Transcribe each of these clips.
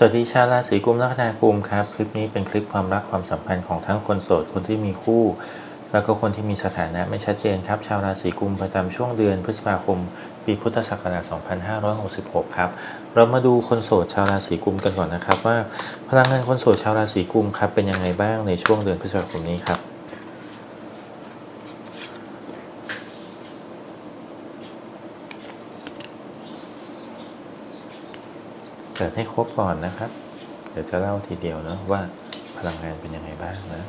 สวัสดีชาวราศีกุมลัคนากุมครับ คลิปนี้เป็นคลิปความรักความสัมพันธ์ของทั้งคนโสดคนที่มีคู่ แล้วก็คนที่มีสถานะไม่ชัดเจนครับ ชาวราศีกุมประจำช่วงเดือนพฤษภาคม ปีพุทธศักราช 2566 ครับ เรามาดูคนโสดชาวราศีกุมกันก่อนนะครับว่าพลังงานคนโสดชาวราศีกุมครับเป็นยังไงบ้างในช่วงเดือนพฤษภาคมนี้ครับ เปิด ให้ครบก่อนนะครับ เดี๋ยวจะเล่าทีเดียวนะว่าพลังงานเป็นยังไงบ้างนะ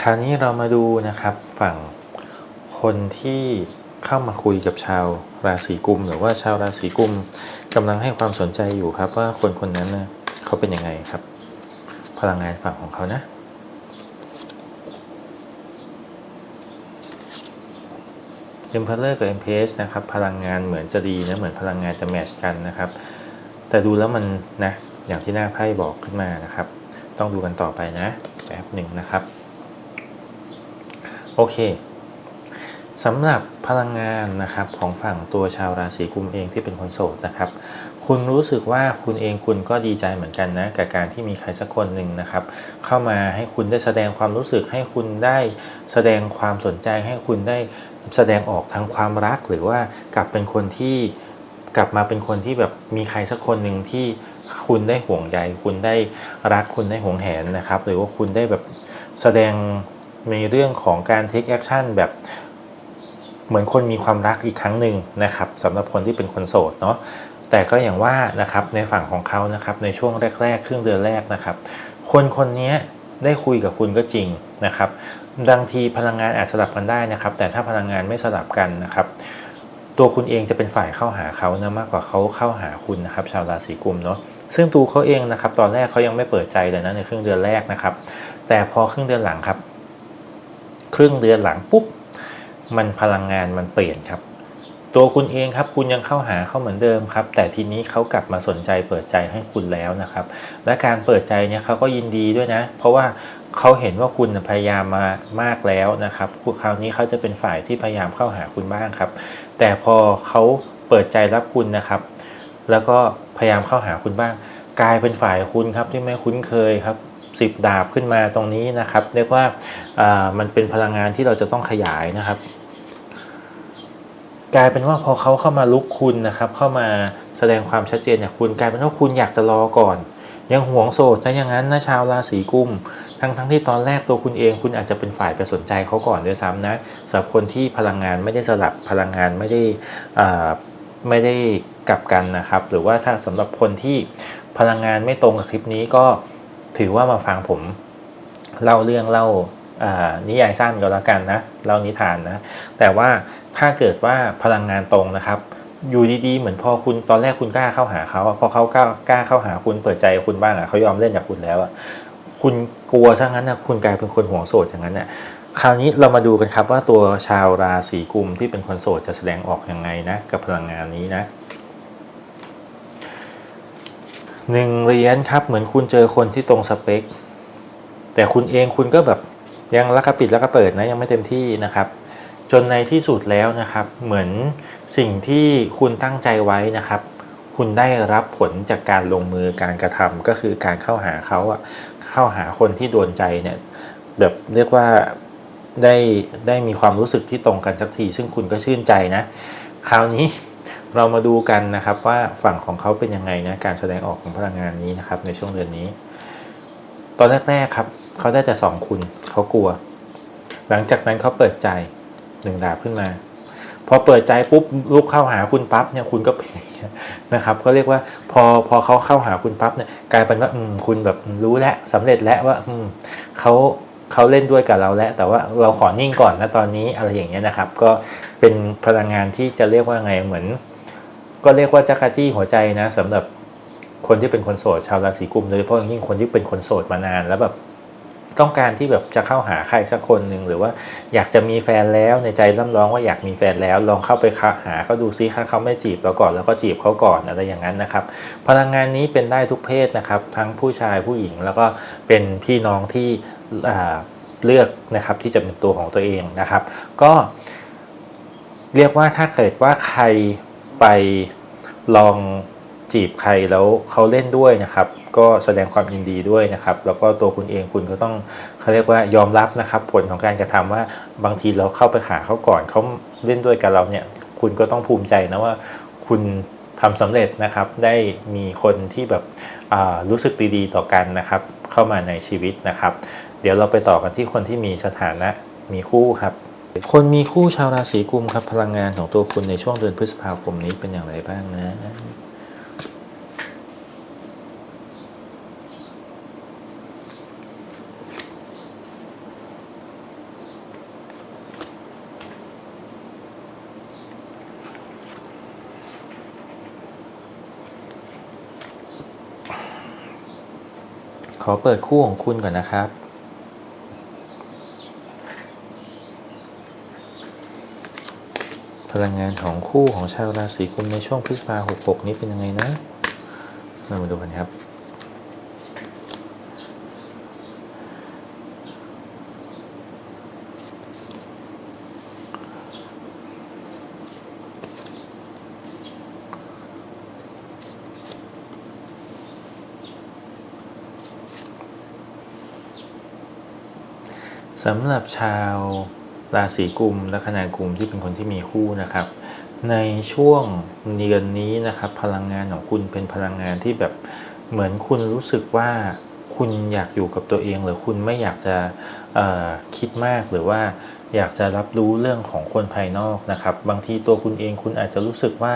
คราวนี้เรามาดูนะครับฝั่งคนที่เข้ามาคุยกับชาวราศีกุม หรือว่าชาวราศีกุมกำลังให้ความสนใจอยู่ครับ ว่าคนคนนั้นนะเขาเป็นยังไงครับ พลังงานฝั่งของเขานะ Emperor กับ MPS นะครับ พลังงานเหมือนจะดีนะ เหมือนพลังงานจะแมชกันนะครับ แต่ดูแล้วมันนะ อย่างที่หน้าไพ่บอกขึ้นมานะครับ ต้องดูกันต่อไปนะ แป๊บหนึ่งนะครับ โอเคสำหรับพลังงานนะครับของฝั่งตัวชาวราศีกุมเองที่เป็นคนโสดนะครับ คุณรู้สึกว่าคุณเองคุณก็ดีใจเหมือนกันนะกับการที่มีใครสักคนหนึ่งนะครับ เข้ามาให้คุณได้แสดงความรู้สึกให้คุณได้แสดงความสนใจให้คุณได้ แสดงออกทางความรักหรือว่ากลับเป็นคนที่กลับมาเป็นคนที่แบบมีใครสักคนหนึ่งที่คุณได้ห่วงใยคุณได้รักคุณได้ห่วงแหนนะครับ หรือว่าคุณได้แบบแสดงในเรื่องของการ take action แบบเหมือนคนมีความรักอีกครั้งหนึ่งนะครับสำหรับคนที่เป็นคนโสดเนาะแต่ก็อย่างว่านะครับในฝั่งของเขานะครับในช่วงแรก ๆ ครึ่งเดือนแรกนะครับ คนคนนี้ได้คุยกับคุณก็จริง นะครับบางทีพลังงานอาจสลับกันได้นะครับ แต่ถ้าพลังงานไม่สลับกันนะครับ ตัวคุณเองจะเป็นฝ่ายเข้าหาเขานะมากกว่าเขาเข้าหาคุณนะครับ ชาวราศีกุมเนาะซึ่งตัวเขาเองนะครับ ตอนแรกเขายังไม่เปิดใจเลยนะในครึ่งเดือนแรกนะครับ แต่พอครึ่งเดือนหลังครับ ครึ่งเดือนหลังปุ๊บมันพลังงานมันเปลี่ยนครับ ตัวคุณเองครับคุณยังเข้าหาเขาเหมือนเดิมครับ แต่ทีนี้เขากลับมาสนใจเปิดใจให้คุณแล้วนะครับ และการเปิดใจเนี่ยเขาก็ยินดีด้วยนะ เพราะว่า เขาเห็นว่าคุณพยายามมามากแล้วนะครับคราวนี้เขาจะเป็นฝ่ายที่พยายามเข้าหาคุณบ้างครับ แต่พอเขาเปิดใจรับคุณนะครับ แล้วก็พยายามเข้าหาคุณบ้าง กลายเป็นฝ่ายคุณครับที่ไม่คุ้นเคยครับสิบดาบขึ้นมาตรงนี้นะครับ เรียกว่ามันเป็นพลังงานที่เราจะต้องขยายนะครับ กลายเป็นว่าพอเขาเข้ามาลุกคุณนะครับ เข้ามาแสดงความชัดเจนเนี่ยคุณกลายเป็นว่าคุณอยากจะรอก่อน ยังห่วงโสดนะอย่างนั้นนะชาวราศีกุม ทั้งทั้งที่ตอนแรกตัวคุณเองคุณอาจจะเป็นฝ่ายไปสนใจเขาก่อนด้วยซ้ำนะสำหรับคนที่พลังงานไม่ได้สลับพลังงานไม่ได้ไม่ได้กลับกันนะครับ หรือว่าถ้าสำหรับคนที่พลังงานไม่ตรงกับคลิปนี้ก็ถือว่ามาฟังผมเล่าเรื่องเล่านิยายสั้นก็แล้วกันนะเล่านิทานนะแต่ว่าถ้าเกิดว่าพลังงานตรงนะครับ อยู่ดีๆ เหมือนพอคุณตอนแรกคุณกล้าเข้าหาเขาพอเขากล้ากล้าเข้าหาคุณเปิดใจคุณบ้างอะเขายอมเล่นกับคุณแล้วอะคุณกลัวซะงั้นนะคุณกลายเป็นคนห่วงโสดอย่างนั้นน่ะคราวนี้เรามาดูกันครับว่าตัวชาวราศีกุมที่เป็นคนโสดจะแสดงออกยังไงนะกับพลังงานนี้นะหนึ่งเหรียญครับเหมือนคุณเจอคนที่ตรงสเปค แต่คุณเองคุณก็แบบยังรักกระปิดรักกระเปิดนะยังไม่เต็มที่นะครับ จนในที่สุดแล้วนะครับ เหมือนสิ่งที่คุณตั้งใจไว้นะครับ คุณได้รับผลจากการลงมือการกระทำก็คือการเข้าหาเขาอะเข้าหาคนที่โดนใจเนี่ยแบบเรียกว่าได้ได้มีความรู้สึกที่ตรงกันสักที ซึ่งคุณก็ชื่นใจนะ คราวนี้เรามาดูกันนะครับว่าฝั่งของเขาเป็นยังไงนะการแสดงออกของพลังงานนี้นะครับ ในช่วงเดือนนี้ ตอนแรกๆครับ เขาได้จะสองคุณเขากลัว หลังจากนั้นเขาเปิดใจ หนึ่งดาบขึ้นมา พอเปิดใจปุ๊บลุกเข้าหาคุณปั๊บเนี่ยคุณก็เป็นอย่างนี้นะครับ ก็เรียกว่าพอพอเขาเข้าหาคุณปั๊บเนี่ยกลายเป็นว่าอืมคุณแบบรู้แล้วสำเร็จแล้วว่าเขาเขาเล่นด้วยกับเราแล้วแต่ว่าเราขอนิ่งก่อนนะตอนนี้อะไรอย่างเงี้ยนะครับ ก็เป็นพลังงานที่จะเรียกว่าไงเหมือน ก็เรียกว่าจักรจี้หัวใจนะสำหรับคนที่เป็นคนโสดชาวราศีกุมโดยเฉพาะอย่างยิ่งคนที่เป็นคนโสดมานานแล้วแบบ ต้องการที่แบบจะเข้าหาใครสักคนหนึ่งหรือว่าอยากจะมีแฟนแล้วในใจร่ำร้องว่าอยากมีแฟนแล้ว ลองเข้าไปหาเขาดูซิถ้าเขาไม่จีบเราก่อนแล้วก็จีบเขาก่อนอะไรอย่างนั้นนะครับ พลังงานนี้เป็นได้ทุกเพศนะครับ ทั้งผู้ชายผู้หญิงแล้วก็เป็นพี่น้องที่เลือกนะครับที่จะเป็นตัวของตัวเองนะครับ ก็เรียกว่าถ้าเกิดว่าใครไปลองจีบใครแล้วเขาเล่นด้วยนะครับ ก็แสดงความยินดีด้วยนะครับ แล้วก็ตัวคุณเองคุณก็ต้องเขาเรียกว่ายอมรับนะครับผลของการกระทำว่าบางทีเราเข้าไปหาเขาก่อนเขาเล่นด้วยกับเราเนี่ยคุณก็ต้องภูมิใจนะว่าคุณทำสำเร็จนะครับได้มีคนที่แบบรู้สึกดีๆต่อกันนะครับเข้ามาในชีวิตนะครับ เดี๋ยวเราไปต่อกันที่คนที่มีสถานะมีคู่ครับ คนมีคู่ชาวราศีกุมครับพลังงานของตัวคุณในช่วงเดือนพฤษภาคมนี้เป็นอย่างไรบ้างนะ อเปิดคู่ของคุณก่อนนะครับ พลังงานของคู่ของชาวราศีกุมในช่วงพฤษภาหกหกนี้เป็นยังไงนะ มาดูกันครับ สำหรับชาวราศีกุมและคณากุมที่เป็นคนที่มีคู่นะครับ ในช่วงเดือนนี้นะครับ พลังงานของคุณเป็นพลังงานที่แบบเหมือนคุณรู้สึกว่าคุณอยากอยู่กับตัวเอง หรือคุณไม่อยากจะคิดมากหรือว่าอยากจะรับรู้เรื่องของคนภายนอกนะครับ บางทีตัวคุณเองคุณอาจจะรู้สึกว่า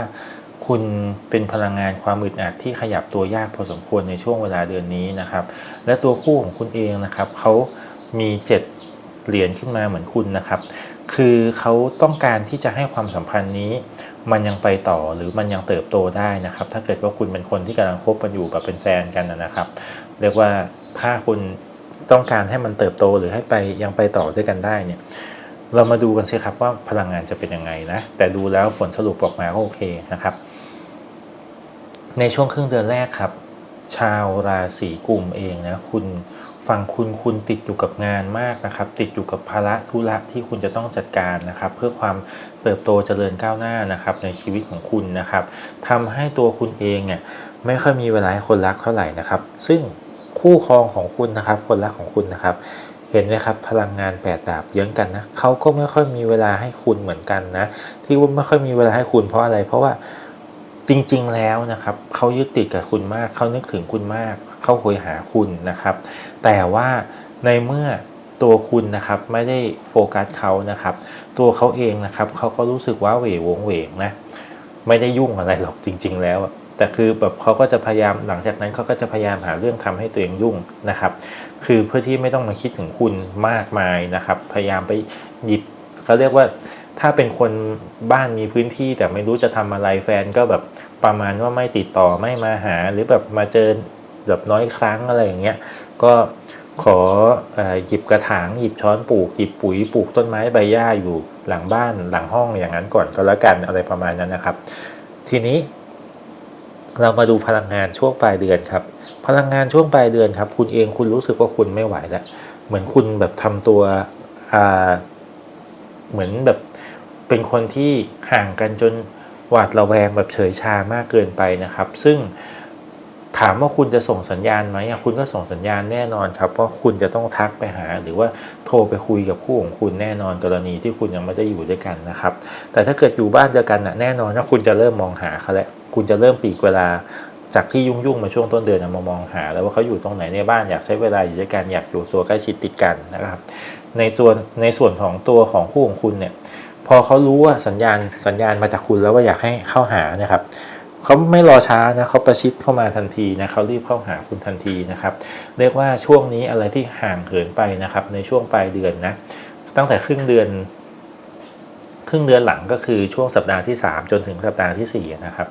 คุณเป็นพลังงานความอึดอัดที่ขยับตัวยากพอสมควรในช่วงเวลาเดือนนี้นะครับ และตัวคู่ของคุณเองนะครับเขามีเจ็ด เหรียญขึ้นมาเหมือนคุณนะครับ คือเขาต้องการที่จะให้ความสัมพันธ์นี้ มันยังไปต่อหรือมันยังเติบโตได้นะครับ ถ้าเกิดว่าคุณเป็นคนที่กำลังคบกันอยู่แบบเป็นแฟนกันนะครับ เรียกว่าถ้าคุณต้องการให้มันเติบโตหรือให้ไปยังไปต่อด้วยกันได้เนี่ยเรามาดูกันสิครับว่าพลังงานจะเป็นยังไงนะ แต่ดูแล้วผลสรุปออกมาก็โอเคนะครับ ในช่วงครึ่งเดือนแรกครับ ชาวราศีกุมเองนะ คุณ ฝั่งคุณคุณติดอยู่กับงานมากนะครับ ติดอยู่กับภาระธุระที่คุณจะต้องจัดการนะครับ เพื่อความเติบโตเจริญก้าวหน้านะครับ ในชีวิตของคุณนะครับทำให้ตัวคุณเองเนี่ยไม่ค่อยมีเวลาให้คนรักเท่าไหร่นะครับ ซึ่งคู่ครองของคุณนะครับ คนรักของคุณนะครับ เห็นไหมครับพลังงานแปดดาบเยื้องกันนะเขาก็ไม่ค่อยมีเวลาให้คุณเหมือนกันนะที่ว่าไม่ค่อยมีเวลาให้คุณเพราะอะไร เพราะว่าจริงๆแล้วนะครับเขายึดติดกับคุณมากเขานึกถึงคุณมากเขาโหยหาคุณนะครับ แต่ว่าในเมื่อตัวคุณนะครับไม่ได้โฟกัสเขานะครับ ตัวเขาเองนะครับเขาก็รู้สึกว่าเหววงเหวงนะไม่ได้ยุ่งอะไรหรอกจริง ๆ แล้วแต่คือแบบเขาก็จะพยายามหลังจากนั้นเขาก็จะพยายามหาเรื่องทำให้ตัวเองยุ่งนะครับ คือเพื่อที่ไม่ต้องมาคิดถึงคุณมากมายนะครับ พยายามไปหยิบเขาเรียกว่าถ้าเป็นคนบ้านมีพื้นที่แต่ไม่รู้จะทำอะไรแฟนก็แบบประมาณว่าไม่ติดต่อไม่มาหา หรือแบบมาเจอ แบบน้อยครั้งอะไรอย่างเงี้ยก็ขออหยิบกระถางหยิบช้อนปลูกหยิบปุ๋ยปลูกต้นไม้ใบหญ้าอยู่หลังบ้านหลังห้องอย่างนั้นก่อนก็แล้วกันอะไรประมาณนั้นนะครับ ทีนี้ เรามาดูพลังงานช่วงปลายเดือนครับ พลังงานช่วงปลายเดือนครับ คุณเองคุณรู้สึกว่าคุณไม่ไหวแล้วเหมือนคุณแบบทำตัวเหมือนแบบเป็นคนที่ห่างกันจนหวาดระแวงแบบเฉยชามากเกินไปนะครับ ซึ่ง ถามว่าคุณจะส่งสัญญาณไหมอะคุณก็ส่งสัญญาณแน่นอนครับเพราะคุณจะต้องทักไปหา หรือว่าโทรไปคุยกับคู่ของคุณแน่นอนกรณีที่คุณยังไม่ได้อยู่ด้วยกันนะครับ แต่ถ้าเกิดอยู่บ้านเดียวกันน่ะแน่นอนว่าคุณจะเริ่มมองหาเขาแล้วคุณจะเริ่มปีกเวลาจากที่ยุ่งๆมาช่วงต้นเดือนมามองหา แล้วว่าเขาอยู่ตรงไหนในบ้านอยากใช้เวลาอยู่ด้วยกันอยากอยู่ตัวใกล้ชิดติดกันนะครับ ในตัวในส่วนของตัวของคู่ของคุณเนี่ยพอเขารู้ว่าสัญญาณสัญญาณมาจากคุณแล้วว่าอยากให้เข้าหานะครับ เขาไม่รอช้านะเขาประชิดเข้ามาทันทีนะเขารีบเข้าหาคุณทันทีนะครับ เรียกว่าช่วงนี้อะไรที่ห่างเหินไปนะครับ ในช่วงปลายเดือนนะตั้งแต่ครึ่งเดือน ครึ่งเดือนหลังก็คือช่วงสัปดาห์ที่ 3 จนถึงสัปดาห์ที่4นะครับ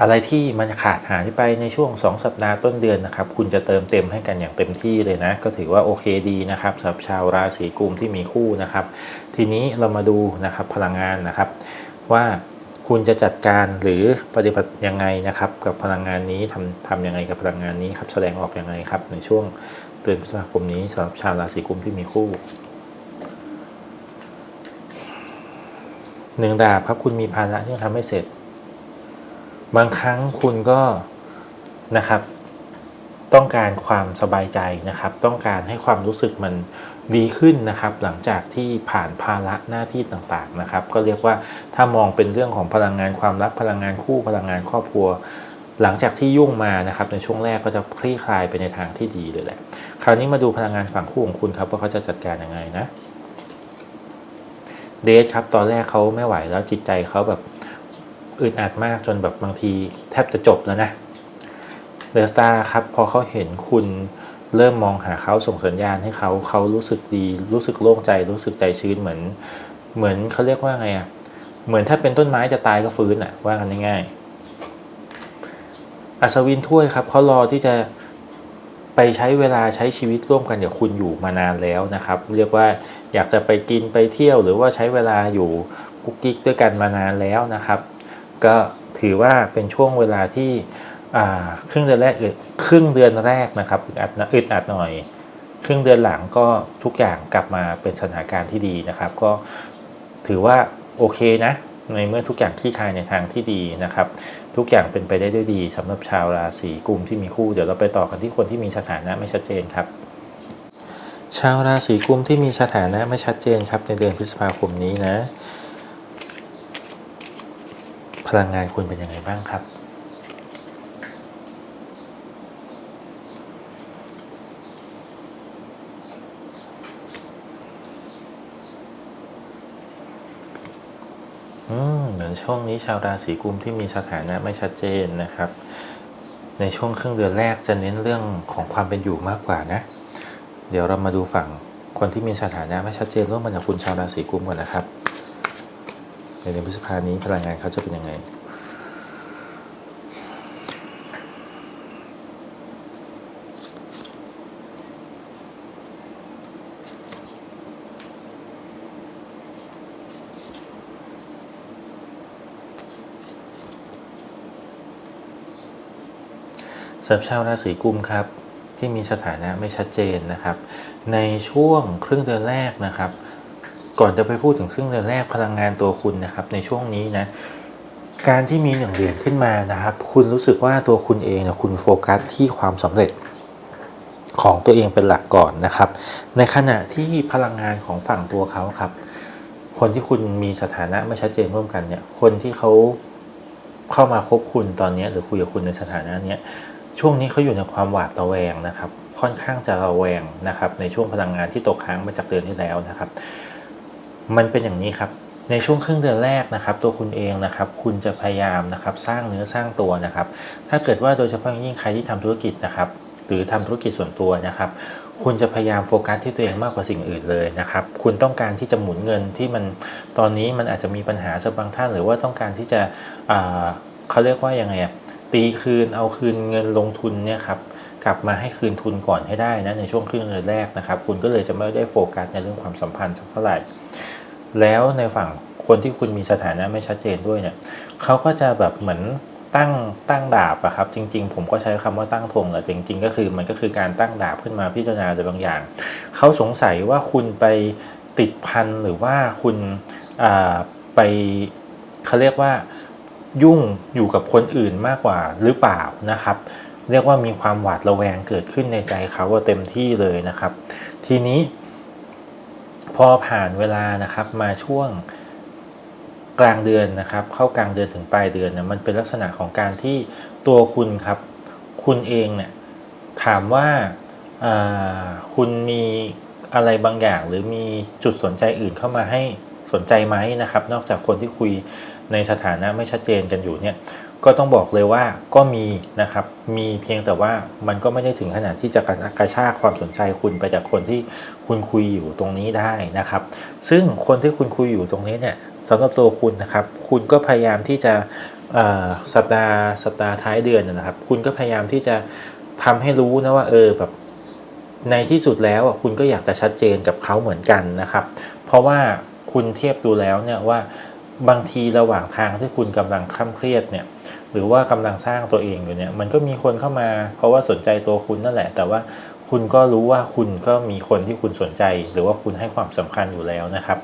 อะไรที่มันขาดหายไปในช่วง 2 สัปดาห์ต้นเดือนนะครับ คุณจะเติมเต็มให้กันอย่างเต็มที่เลยนะ ก็ถือว่าโอเคดีนะครับสำหรับชาวราศีกุมที่มีคู่นะครับ ทีนี้เรามาดูนะครับพลังงานนะครับว่า คุณจะจัดการหรือปฏิบัติยังไงนะครับ กับพลังงานนี้ทำทำยังไงกับพลังงานนี้ครับแสดงออกยังไงครับ ในช่วงเดือนพฤษภาคมนี้สำหรับชาวราศีกุมที่มีคู่หนึ่งดาบครับคุณมีภาระที่ต้องทำให้เสร็จ บางครั้งคุณก็นะครับ ต้องการความสบายใจนะครับ ต้องการให้ความรู้สึกมัน ดีขึ้นนะครับ หลังจากที่ผ่านภาระหน้าที่ต่างๆนะครับ ก็เรียกว่าถ้ามองเป็นเรื่องของพลังงานความรักพลังงานคู่พลังงานครอบครัว หลังจากที่ยุ่งมานะครับ ในช่วงแรกก็จะคลี่คลายไปในทางที่ดีเลยแหละ คราวนี้มาดูพลังงานฝั่งคู่ของคุณครับว่าเขาจะจัดการยังไงนะเดทครับตอนแรกเขาไม่ไหวแล้วจิตใจเขาแบบอึดอัดมากจนแบบบางทีแทบจะจบแล้วนะเดอะสตาร์ครับพอเขาเห็นคุณ เริ่มมองหาเขาส่งสัญญาณให้เขาเขารู้สึกดี รู้สึกโล่งใจ รู้สึกใจชื้นเหมือน เหมือนเขาเรียกว่าไงอะ่ะเหมือนถ้าเป็นต้นไม้จะตายก็ฟื้นอะ่ะว่ากันง่ายๆอัศวินถ้วยครับเขารอที่จะไปใช้เวลาใช้ชีวิตร่วมกันกับคุณอยู่มานานแล้วนะครับ เรียกว่าอยากจะไปกินไปเที่ยวหรือว่าใช้เวลาอยู่กุ๊กกิ๊กด้วยกันมานานแล้วนะครับ ก็ถือว่าเป็นช่วงเวลาที่ ครึ่งเดือนแรกครึ่งเดือนแรกนะครับอึดอัดอึดอัดหน่อย ครึ่งเดือนหลังก็ทุกอย่างกลับมาเป็นสถานการณ์ที่ดีนะครับ ก็ถือว่าโอเคนะ ในเมื่อทุกอย่างคลี่คลายในทางที่ดีนะครับ ทุกอย่างเป็นไปได้ด้วยดีสำหรับชาวราศีกุมที่มีคู่เดี๋ยวเราไปต่อกันที่คนที่มีสถานะไม่ชัดเจนครับ ชาวราศีกุมที่มีสถานะไม่ชัดเจนครับ ในเดือนพฤษภาคมนี้นะ พลังงานคุณเป็นยังไงบ้างครับ อืมเหมือน ช่วงนี้ชาวราศีกุมที่มีสถานะไม่ชัดเจนนะครับ ในช่วงครึ่งเดือนแรกจะเน้นเรื่องของความเป็นอยู่มากกว่านะ เดี๋ยวเรามาดูฝั่งคนที่มีสถานะไม่ชัดเจนร่วมกันกับคุณชาวราศีกุมก่อนนะครับในเดือนพฤษภานี้พลังงานเขาจะเป็นยังไง สำหรับชาวราศีกุมครับที่มีสถานะไม่ชัดเจนนะครับ ในช่วงครึ่งเดือนแรกนะครับ ก่อนจะไปพูดถึงครึ่งเดือนแรกพลังงานตัวคุณนะครับ ในช่วงนี้นะการที่มีหนึ่งเหรียญขึ้นมานะครับ คุณรู้สึกว่าตัวคุณเองนะคุณโฟกัสที่ความสำเร็จของตัวเองเป็นหลักก่อนนะครับ ในขณะที่พลังงานของฝั่งตัวเขาครับ คนที่คุณมีสถานะไม่ชัดเจนร่วมกันเนี่ย คนที่เขาเข้ามาคบคุณตอนนี้หรือคุยกับคุณในสถานะเนี้ย ช่วงนี้เขาอยู่ในความหวาดระแวงนะครับ ค่อนข้างจะระแวงนะครับ ในช่วงพลังงานที่ตกค้างมาจากเดือนที่แล้วนะครับ มันเป็นอย่างนี้ครับในช่วงครึ่งเดือนแรกนะครับ ตัวคุณเองนะครับ คุณจะพยายามนะครับสร้างเนื้อสร้างตัวนะครับ ถ้าเกิดว่าโดยเฉพาะยิ่งใครที่ทำธุรกิจนะครับ หรือทำธุรกิจส่วนตัวนะครับ คุณจะพยายามโฟกัสที่ตัวเองมากกว่าสิ่งอื่นเลยนะครับ คุณต้องการที่จะหมุนเงินที่มันตอนนี้มันอาจจะมีปัญหาสำหรับบางท่าน หรือว่าต้องการที่จะเขาเรียกว่ายังไง ตีคืนเอาคืนเงินลงทุนเนี่ยครับกลับมาให้คืนทุนก่อนให้ได้นะในช่วงครึ่งเดือนแรกนะครับ คุณก็เลยจะไม่ได้โฟกัสในเรื่องความสัมพันธ์สักเท่าไหร่ แล้วในฝั่งคนที่คุณมีสถานะไม่ชัดเจนด้วยเนี่ยเขาก็จะแบบเหมือนตั้งตั้งดาบอะครับจริง ๆ ผมก็ใช้คำว่าตั้งธงแหละจริง ๆ ก็คือมันก็คือการตั้งดาบขึ้นมาพิจารณาอะไรบางอย่างเขาสงสัยว่าคุณไปติดพันหรือว่าคุณไปเขาเรียกว่า ยุ่งอยู่กับคนอื่นมากกว่าหรือเปล่านะครับ เรียกว่ามีความหวาดระแวงเกิดขึ้นในใจเขาว่าเต็มที่เลยนะครับ ทีนี้ พอผ่านเวลานะครับมาช่วงกลางเดือนนะครับ เข้ากลางเดือนถึงปลายเดือนเนี่ยมันเป็นลักษณะของการที่ตัวคุณครับ คุณเองเนี่ยถามว่าคุณมีอะไรบางอย่าง หรือมีจุดสนใจอื่นเข้ามาให้สนใจไหมนะครับ นอกจากคนที่คุย ในสถานะไม่ชัดเจนกันอยู่เนี่ยก็ต้องบอกเลยว่าก็มีนะครับ มีเพียงแต่ว่ามันก็ไม่ได้ถึงขนาดที่จะกระชากความสนใจคุณไปจากคนที่คุณคุยอยู่ตรงนี้ได้นะครับ ซึ่งคนที่คุณคุยอยู่ตรงนี้เนี่ยสำหรับตัวคุณนะครับ คุณก็พยายามที่จะสัปดาห์สัปดาห์ท้ายเดือนนะครับ คุณก็พยายามที่จะทำให้รู้นะว่าเออแบบในที่สุดแล้วคุณก็อยากจะชัดเจนกับเขาเหมือนกันนะครับ เพราะว่าคุณเทียบดูแล้วเนี่ยว่า บางทีระหว่างทางที่คุณกำลังคล่ำเครียดเนี่ยหรือว่ากำลังสร้างตัวเองอยู่เนี่ยมันก็มีคนเข้ามาเพราะว่าสนใจตัวคุณนั่นแหละ แต่ว่าคุณก็รู้ว่าคุณก็มีคนที่คุณสนใจ หรือว่าคุณให้ความสำคัญอยู่แล้วนะครับ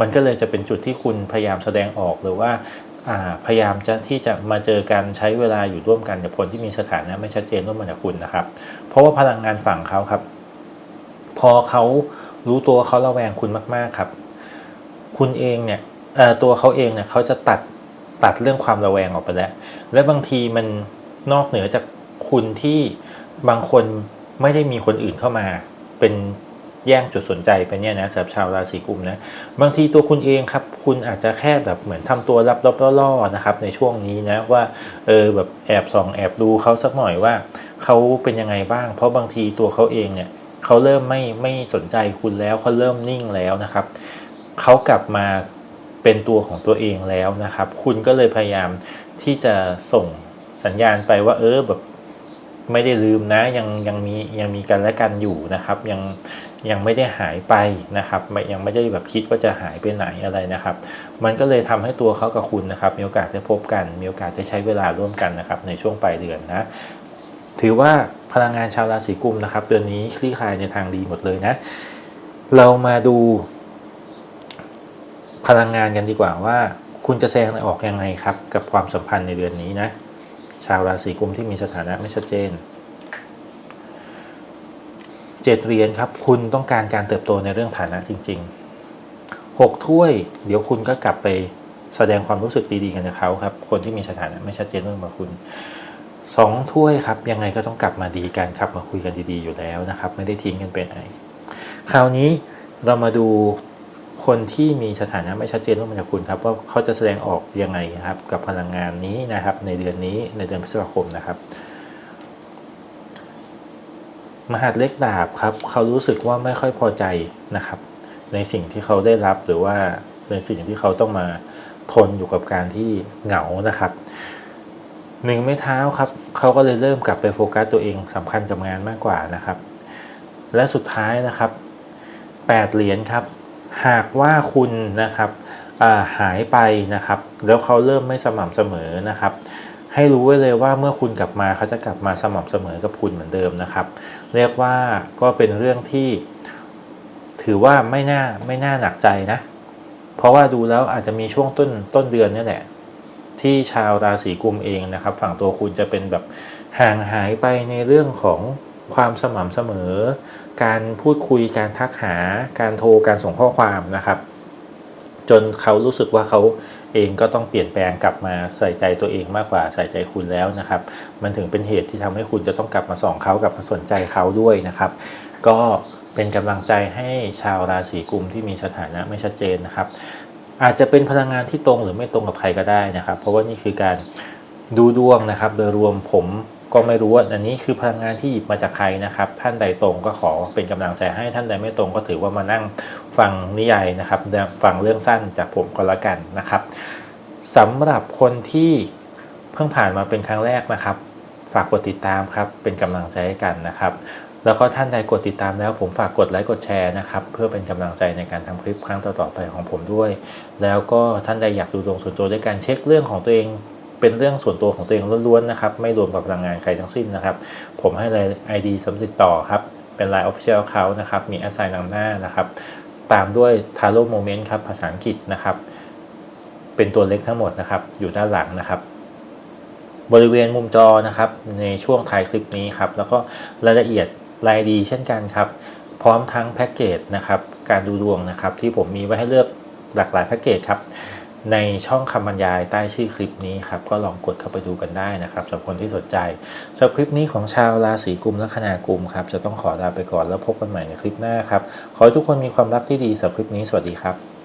มันก็เลยจะเป็นจุดที่คุณพยายามแสดงออกหรือว่าพยายามจะที่จะมาเจอกันใช้เวลาอยู่ร่วมกันกับคนที่มีสถานะไม่ชัดเจนร่วมกันกับคุณนะครับ เพราะว่าพลังงานฝั่งเขาครับ พอเขารู้ตัวเขาระแวงคุณมาก ๆครับ คุณเองเนี่ย ตัวเขาเองเนี่ยเขาจะตัดตัดเรื่องความระแวงออกไปแล้ว และบางทีมันนอกเหนือจากคุณที่บางคนไม่ได้มีคนอื่นเข้ามา เป็นแย่งจุดสนใจไปเนี่ยนะสำหรับชาวราศีกุมนะบางทีตัวคุณเองครับ คุณอาจจะแค่แบบเหมือนทำตัวรับรับล่อๆนะครับในช่วงนี้นะว่าเออแบบแอบส่องแอบดูเขาสักหน่อยว่าเขาเป็นยังไงบ้าง เพราะบางทีตัวเขาเองเนี่ยเขาเริ่มไม่ไม่สนใจคุณแล้วเขาเริ่มนิ่งแล้วนะครับเขากลับมา เป็นตัวของตัวเองแล้วนะครับ คุณก็เลยพยายามที่จะส่งสัญญาณไปว่าเออแบบไม่ได้ลืมนะยังยังมียังมีกันและกันอยู่นะครับยังยังไม่ได้หายไปนะครับไม่ยังไม่ได้แบบคิดว่าจะหายไปไหนอะไรนะครับ มันก็เลยทำให้ตัวเขากับคุณนะครับ มีโอกาสได้พบกัน มีโอกาสได้ใช้เวลาร่วมกันนะครับ ในช่วงปลายเดือนนะถือว่าพลังงานชาวราศีกุมนะครับ เดือนนี้คลี่คลายในทางดีหมดเลยนะ เรามาดู พลังงานกันดีกว่าว่า คุณจะแสดงออกยังไงครับ กับความสัมพันธ์ในเดือนนี้นะ ชาวราศีกุมที่มีสถานะไม่ชัดเจนเจ็ดเหรียญครับ คุณต้องการการเติบโตในเรื่องฐานะจริงๆหกถ้วย เดี๋ยวคุณก็กลับไปแสดงความรู้สึกดีๆกันกับเขาครับ คนที่มีสถานะไม่ชัดเจนเรื่องกับคุณสองถ้วยครับ ยังไงก็ต้องกลับมาดีกันครับมาคุยกันดีๆอยู่แล้วนะครับ ไม่ได้ทิ้งกันไปไหนคราวนี้เรามาดู คนที่มีสถานะไม่ชัดเจนร่วมกันกับคุณครับว่าเขาจะแสดงออกยังไงครับกับพลังงานนี้นะครับ ในเดือนนี้ในเดือนพฤษภาคมนะครับมหาดเล็กดาบครับเขารู้สึกว่าไม่ค่อยพอใจนะครับ ในสิ่งที่เขาได้รับหรือว่าในสิ่งที่เขาต้องมาทนอยู่กับการที่เหงานะครับหนึ่งไม้เท้าครับเขาก็เลยเริ่มกลับไปโฟกัสตัวเองสำคัญกับงานมากกว่านะครับ และสุดท้ายนะครับแปดเหรียญครับ หากว่าคุณนะครับหายไปนะครับ แล้วเขาเริ่มไม่สม่ำเสมอนะครับ ให้รู้ไว้เลยว่าเมื่อคุณกลับมาเขาจะกลับมาสม่ำเสมอกับคุณเหมือนเดิมนะครับ เรียกว่าก็เป็นเรื่องที่ ถือว่าไม่น่าไม่น่าหนักใจนะ เพราะว่าดูแล้วอาจจะมีช่วงต้นต้นเดือนนี่แหละที่ชาวราศีกุมเองนะครับ ฝั่งตัวคุณจะเป็นแบบห่างหายไปในเรื่องของความสม่ำเสมอ การพูดคุยการทักหาการโทรการส่งข้อความนะครับ จนเขารู้สึกว่าเขาเองก็ต้องเปลี่ยนแปลงกลับมาใส่ใจตัวเองมากกว่าใส่ใจคุณแล้วนะครับ มันถึงเป็นเหตุที่ทำให้คุณจะต้องกลับมาส่องเขากลับมาสนใจเขาด้วยนะครับ ก็เป็นกำลังใจให้ชาวราศีกุมที่มีสถานะไม่ชัดเจนนะครับ อาจจะเป็นพลังงานที่ตรงหรือไม่ตรงกับใครก็ได้นะครับ เพราะว่านี่คือการดูดวงนะครับ โดยรวมผม ก็ไม่รู้ว่าอันนี้คือพลังงานที่หยิบมาจากใครนะครับ ท่านใดตรงก็ขอเป็นกำลังใจให้ท่านใดไม่ตรงก็ถือว่ามานั่งฟังนิยายนะครับฟังเรื่องสั้นจากผมก็แล้วกันนะครับสำหรับคนที่เพิ่งผ่านมาเป็นครั้งแรกนะครับ ฝากกดติดตามครับเป็นกำลังใจให้กันนะครับ แล้วก็ท่านใดกดติดตามแล้วผมฝากกดไลค์กดแชร์นะครับ เพื่อเป็นกำลังใจในการทำคลิปครั้งต่อๆไปของผมด้วย แล้วก็ท่านใดอยากดูดวงส่วนตัวด้วยการเช็คเรื่องของตัวเอง เป็นเรื่องส่วนตัวของตัวเองล้วนๆนะครับ ไม่รวมกับพลังงานใครทั้งสิ้นนะครับ ผมให้ไลน์ ID สำริดต่อครับ เป็น Line Official Account นะครับ มีแอสไซน์นำหน้านะครับ ตามด้วย Taro Moment ครับ ภาษาอังกฤษนะครับ เป็นตัวเล็กทั้งหมดนะครับ อยู่ด้านหลังนะครับ บริเวณมุมจอนะครับ ในช่วงท้ายคลิปนี้ครับ แล้วก็รายละเอียดรายดีเช่นกันครับ พร้อมทั้งแพ็กเกจนะครับ การดูดวงนะครับ ที่ผมมีไว้ให้เลือกหลากหลายแพ็กเกจครับ ในช่องคำบรรยายใต้ชื่อคลิปนี้ครับก็ลองกดเข้าไปดูกันได้นะครับสำหรับคนที่สนใจสำหรับคลิปนี้ของชาวราศีกุมและคณากุมครับจะต้องขอลาไปก่อนแล้วพบกันใหม่ในคลิปหน้าครับขอให้ทุกคนมีความรักที่ดีสำหรับคลิปนี้สวัสดีครับ